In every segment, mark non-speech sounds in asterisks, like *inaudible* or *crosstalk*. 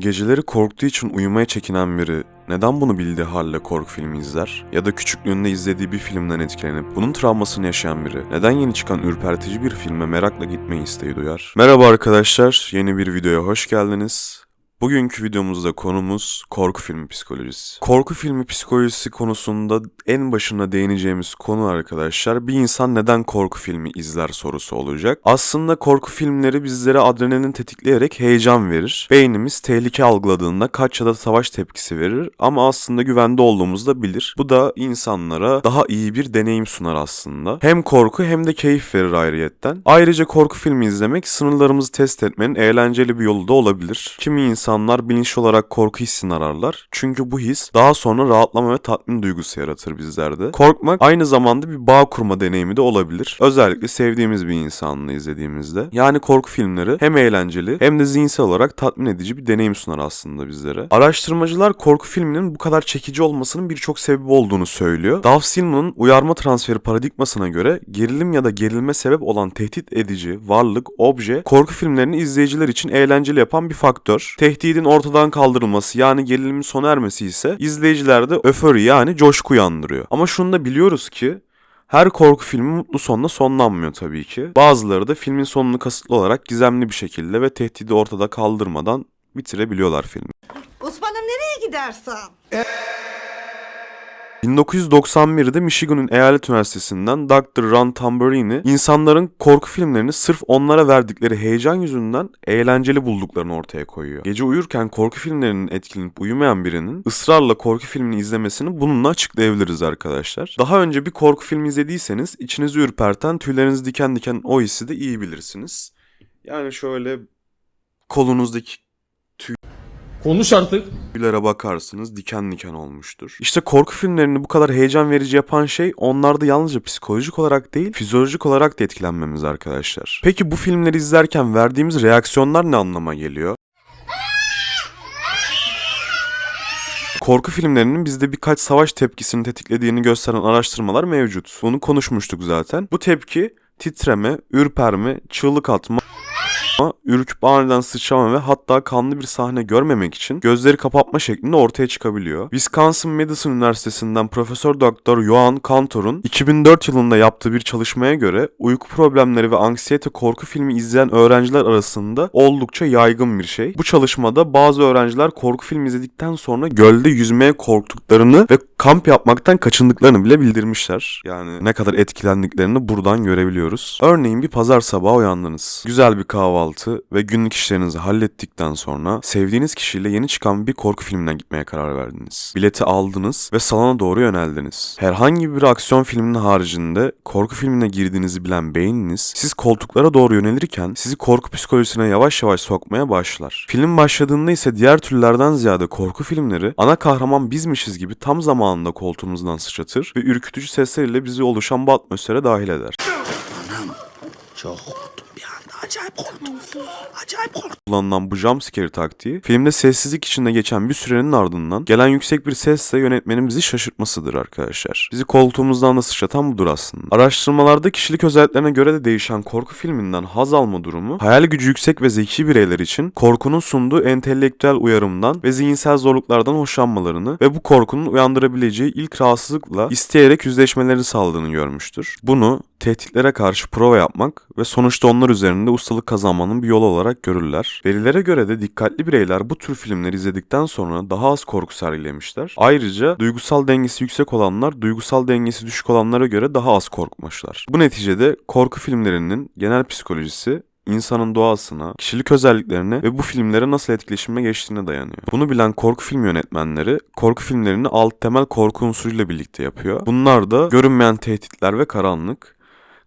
Geceleri korktuğu için uyumaya çekinen biri neden bunu bildiği halde korku filmi izler? Ya da küçüklüğünde izlediği bir filmden etkilenip bunun travmasını yaşayan biri neden yeni çıkan ürpertici bir filme merakla gitmeyi isteği duyar? Merhaba arkadaşlar, yeni bir videoya hoş geldiniz. Bugünkü videomuzda konumuz korku filmi psikolojisi. Korku filmi psikolojisi konusunda en başına değineceğimiz konu arkadaşlar bir insan neden korku filmi izler sorusu olacak. Aslında korku filmleri bizlere adrenalin tetikleyerek heyecan verir. Beynimiz tehlike algıladığında kaç ya da savaş tepkisi verir ama aslında güvende olduğumuzu da bilir. Bu da insanlara daha iyi bir deneyim sunar aslında. Hem korku hem de keyif verir ayrıyetten. Ayrıca korku filmi izlemek sınırlarımızı test etmenin eğlenceli bir yolu da olabilir. Kimi insanlar bilinçli olarak korku hissini ararlar. Çünkü bu his daha sonra rahatlama ve tatmin duygusu yaratır bizlerde. Korkmak aynı zamanda bir bağ kurma deneyimi de olabilir. Özellikle sevdiğimiz bir insanla izlediğimizde. Yani korku filmleri hem eğlenceli hem de zihinsel olarak tatmin edici bir deneyim sunar aslında bizlere. Araştırmacılar korku filminin bu kadar çekici olmasının birçok sebebi olduğunu söylüyor. Dov Silman'ın uyarma transferi paradigmasına göre gerilim ya da gerilme sebep olan tehdit edici, varlık, obje korku filmlerini izleyiciler için eğlenceli yapan bir faktör. Tehdidin ortadan kaldırılması yani gerilimin sona ermesi ise izleyicilerde öfori yani coşku uyandırıyor. Ama şunu da biliyoruz ki her korku filmi mutlu sonla sonlanmıyor tabii ki. Bazıları da filmin sonunu kasıtlı olarak gizemli bir şekilde ve tehdidi ortada kaldırmadan bitirebiliyorlar filmi. Osman'ım nereye gidersen? 1991'de Michigan'ın Eyalet Üniversitesi'nden Dr. Ron Tamburini insanların korku filmlerini sırf onlara verdikleri heyecan yüzünden eğlenceli bulduklarını ortaya koyuyor. Gece uyurken korku filmlerinin etkilenip uyumayan birinin ısrarla korku filmini izlemesini bununla açıklayabiliriz arkadaşlar. Daha önce bir korku filmi izlediyseniz içinizi ürperten, tüylerinizi diken diken o hissi de iyi bilirsiniz. Yani şöyle kolunuzdaki Konuş artık. Tüylere bakarsınız diken diken olmuştur. İşte korku filmlerini bu kadar heyecan verici yapan şey onlarda yalnızca psikolojik olarak değil fizyolojik olarak da etkilenmemiz arkadaşlar. Peki bu filmleri izlerken verdiğimiz reaksiyonlar ne anlama geliyor? Korku filmlerinin bizde birkaç savaş tepkisini tetiklediğini gösteren araştırmalar mevcut. Bunu konuşmuştuk zaten. Bu tepki titreme, ürperme, çığlık atma, ürküp aniden sıçrama ve hatta kanlı bir sahne görmemek için gözleri kapatma şeklinde ortaya çıkabiliyor. Wisconsin Madison Üniversitesi'nden Profesör Doktor Johan Cantor'un 2004 yılında yaptığı bir çalışmaya göre uyku problemleri ve anksiyete korku filmi izleyen öğrenciler arasında oldukça yaygın bir şey. Bu çalışmada bazı öğrenciler korku filmi izledikten sonra gölde yüzmeye korktuklarını ve kamp yapmaktan kaçındıklarını bile bildirmişler. Yani ne kadar etkilendiklerini buradan görebiliyoruz. Örneğin bir pazar sabahı uyandınız. Güzel bir kahvaltı ve günlük işlerinizi hallettikten sonra sevdiğiniz kişiyle yeni çıkan bir korku filmine gitmeye karar verdiniz. Bileti aldınız ve salona doğru yöneldiniz. Herhangi bir aksiyon filminin haricinde korku filmine girdiğinizi bilen beyniniz siz koltuklara doğru yönelirken sizi korku psikolojisine yavaş yavaş sokmaya başlar. Film başladığında ise diğer türlerden ziyade korku filmleri ana kahraman bizmişiz gibi tam zamanında koltuğumuzdan sıçratır ve ürkütücü sesleriyle bizi oluşan bu atmosfere dahil eder. Çok bir anda. Acayip korktum. Acayip korktum. kullanılan bu jumpscare taktiği filmde sessizlik içinde geçen bir sürenin ardından gelen yüksek bir sesle yönetmenin bizi şaşırtmasıdır arkadaşlar. Bizi koltuğumuzdan da sıçratan budur aslında. Araştırmalarda kişilik özelliklerine göre de değişen korku filminden haz alma durumu hayal gücü yüksek ve zeki bireyler için korkunun sunduğu entelektüel uyarımdan ve zihinsel zorluklardan hoşlanmalarını ve bu korkunun uyandırabileceği ilk rahatsızlıkla isteyerek yüzleşmelerini sağladığını görmüştür. Bunu tehditlere karşı prova yapmak ve sonuçta onlar üzerinde ustalık kazanmanın bir yolu olarak görürler. Verilere göre de dikkatli bireyler bu tür filmleri izledikten sonra daha az korku sergilemişler. Ayrıca duygusal dengesi yüksek olanlar duygusal dengesi düşük olanlara göre daha az korkmuşlar. Bu neticede korku filmlerinin genel psikolojisi insanın doğasına, kişilik özelliklerine ve bu filmlere nasıl etkileşime geçtiğine dayanıyor. Bunu bilen korku film yönetmenleri korku filmlerini alt temel korku unsuruyla birlikte yapıyor. Bunlar da görünmeyen tehditler ve karanlık.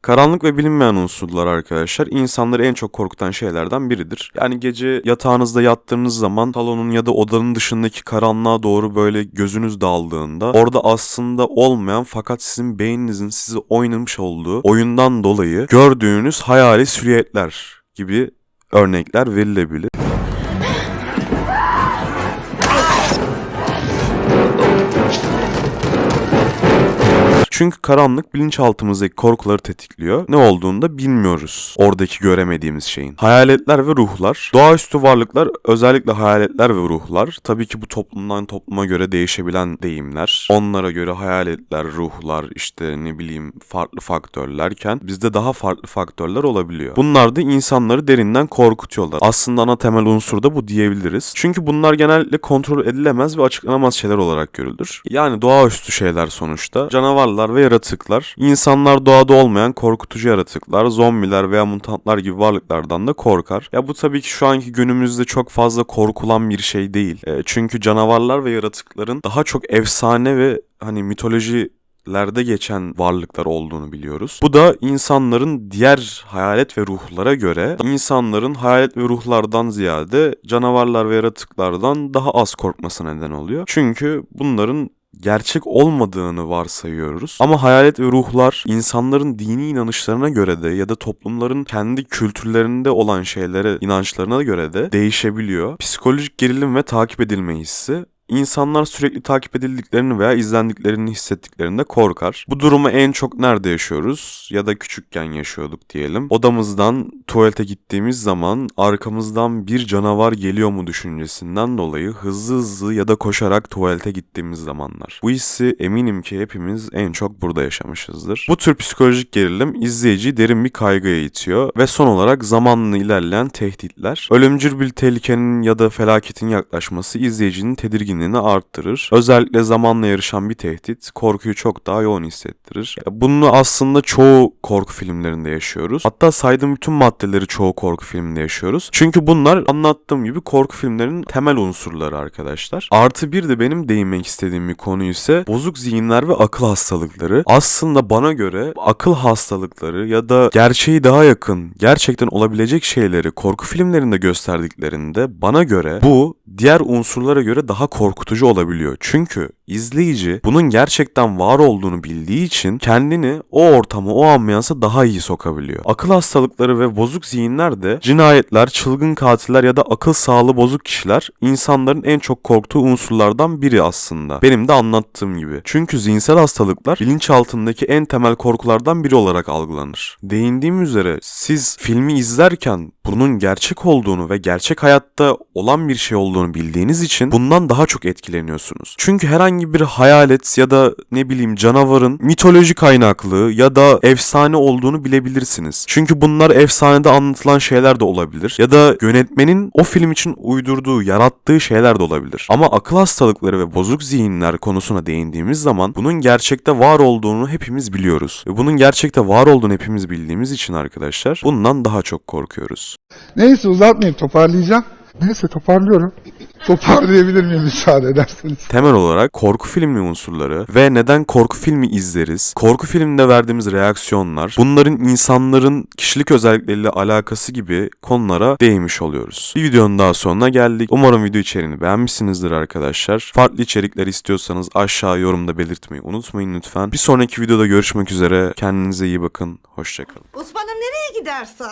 Karanlık ve bilinmeyen unsurlar arkadaşlar insanları en çok korkutan şeylerden biridir. Yani gece yatağınızda yattığınız zaman salonun ya da odanın dışındaki karanlığa doğru böyle gözünüz daldığında orada aslında olmayan fakat sizin beyninizin sizi oynamış olduğu oyundan dolayı gördüğünüz hayali silüetler gibi örnekler verilebilir. Çünkü karanlık bilinçaltımızdaki korkuları tetikliyor. Ne olduğunu da bilmiyoruz. Oradaki göremediğimiz şeyin. Hayaletler ve ruhlar. Doğaüstü varlıklar özellikle hayaletler ve ruhlar. Tabii ki bu toplumdan topluma göre değişebilen deyimler. Onlara göre hayaletler, ruhlar işte ne bileyim farklı faktörlerken bizde daha farklı faktörler olabiliyor. Bunlar da insanları derinden korkutuyorlar. Aslında ana temel unsur da bu diyebiliriz. Çünkü bunlar genellikle kontrol edilemez ve açıklanamaz şeyler olarak görülür. Yani doğaüstü şeyler sonuçta. Canavarlar ve yaratıklar. İnsanlar doğada olmayan korkutucu yaratıklar, zombiler veya mutantlar gibi varlıklardan da korkar. Ya bu tabii ki şu anki günümüzde çok fazla korkulan bir şey değil. E, çünkü canavarlar ve yaratıkların daha çok efsane ve hani mitoloji lerde geçen varlıklar olduğunu biliyoruz. Bu da insanların diğer hayalet ve ruhlara göre insanların hayalet ve ruhlardan ziyade canavarlar ve yaratıklardan daha az korkması neden oluyor. Çünkü bunların gerçek olmadığını varsayıyoruz. Ama hayalet ve ruhlar insanların dini inanışlarına göre de ya da toplumların kendi kültürlerinde olan şeylere, inançlarına göre de değişebiliyor. Psikolojik gerilim ve takip edilme hissi İnsanlar sürekli takip edildiklerini veya izlendiklerini hissettiklerinde korkar. Bu durumu en çok nerede yaşıyoruz? Ya da küçükken yaşıyorduk diyelim. Odamızdan tuvalete gittiğimiz zaman arkamızdan bir canavar geliyor mu düşüncesinden dolayı hızlı hızlı ya da koşarak tuvalete gittiğimiz zamanlar. Bu hissi eminim ki hepimiz en çok burada yaşamışızdır. Bu tür psikolojik gerilim izleyiciyi derin bir kaygıya itiyor ve son olarak zamanla ilerleyen tehditler. Ölümcül bir tehlikenin ya da felaketin yaklaşması izleyicinin tedirginliğini arttırır. Özellikle zamanla yarışan bir tehdit korkuyu çok daha yoğun hissettirir. Bunu aslında çoğu korku filmlerinde yaşıyoruz. Hatta saydığım bütün maddeleri çoğu korku filminde yaşıyoruz. Çünkü bunlar anlattığım gibi korku filmlerinin temel unsurları arkadaşlar. Artı bir de benim değinmek istediğim bir konu ise bozuk zihinler ve akıl hastalıkları. Aslında bana göre akıl hastalıkları ya da gerçeği daha yakın, gerçekten olabilecek şeyleri korku filmlerinde gösterdiklerinde bana göre bu diğer unsurlara göre daha korkutucu olabiliyor. Çünkü izleyici bunun gerçekten var olduğunu bildiği için kendini o ortama, o ambiyansa daha iyi sokabiliyor. Akıl hastalıkları ve bozuk zihinler de cinayetler, çılgın katiller ya da akıl sağlığı bozuk kişiler insanların en çok korktuğu unsurlardan biri aslında. Benim de anlattığım gibi. Çünkü zihinsel hastalıklar bilinçaltındaki en temel korkulardan biri olarak algılanır. Değindiğim üzere siz filmi izlerken bunun gerçek olduğunu ve gerçek hayatta olan bir şey olduğunu bildiğiniz için bundan daha çok etkileniyorsunuz. Çünkü herhangi bir hayalet ya da ne bileyim canavarın mitoloji kaynaklı ya da efsane olduğunu bilebilirsiniz. Çünkü bunlar efsanede anlatılan şeyler de olabilir ya da yönetmenin o film için uydurduğu, yarattığı şeyler de olabilir. Ama akıl hastalıkları ve bozuk zihinler konusuna değindiğimiz zaman bunun gerçekte var olduğunu hepimiz biliyoruz. Ve bunun gerçekte var olduğunu hepimiz bildiğimiz için arkadaşlar bundan daha çok korkuyoruz. Neyse uzatmayayım toparlayacağım. Neyse toparlıyorum. *laughs* Toparlayabilir miyim müsaade ederseniz? Temel olarak korku filmi unsurları ve neden korku filmi izleriz, korku filminde verdiğimiz reaksiyonlar, bunların insanların kişilik özellikleriyle alakası gibi konulara değinmiş oluyoruz. Bir videonun daha sonuna geldik. Umarım video içeriğini beğenmişsinizdir arkadaşlar. Farklı içerikler istiyorsanız aşağı yorumda belirtmeyi unutmayın lütfen. Bir sonraki videoda görüşmek üzere. Kendinize iyi bakın. Hoşçakalın. Osman'ım nereye gidersen?